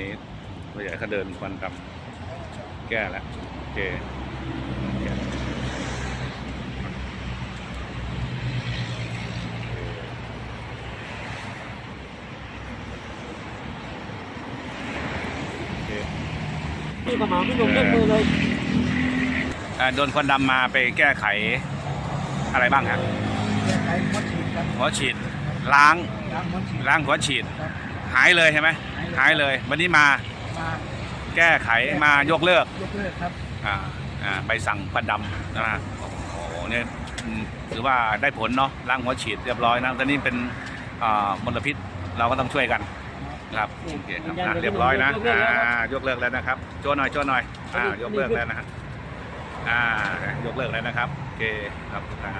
นี้ผู้ใหญ่เขาเดินควันดำแก้แล้วโอเคแก้โอเคพี่กระหม่อมพี่หนุ่มยกมือเลยอ่าโดนควันดำมาไปแก้ไขอะไรบ้างฮะแก้ไขหัวฉีดครับหัวฉีดล้างล้างหัวฉีดล้าง หัวฉีดครับหายเลยใช่ไหมหาหายยเลเลยยวันนี้มามาแก้ไขมายกเลิกยกเลิกครับอ่าอ่าใบสั่งควันดำนะฮะโอ้โหเนี่ยอืมถือว่าได้ผลเนาะล้างหัวฉีดเรียบร้อยนะตอนนี้เป็นอ่ามลพิษเราก็ต้องช่วยกันครับโอเคครับอะเรียบร้อยนะอ่ายกเลิกแล้วนะครับโจ้หน่อยโจ้หน่อยอ่ายกเลิกแล้วนะฮะอ่ายกเลิกแล้วนะครับโอเคครับอ่า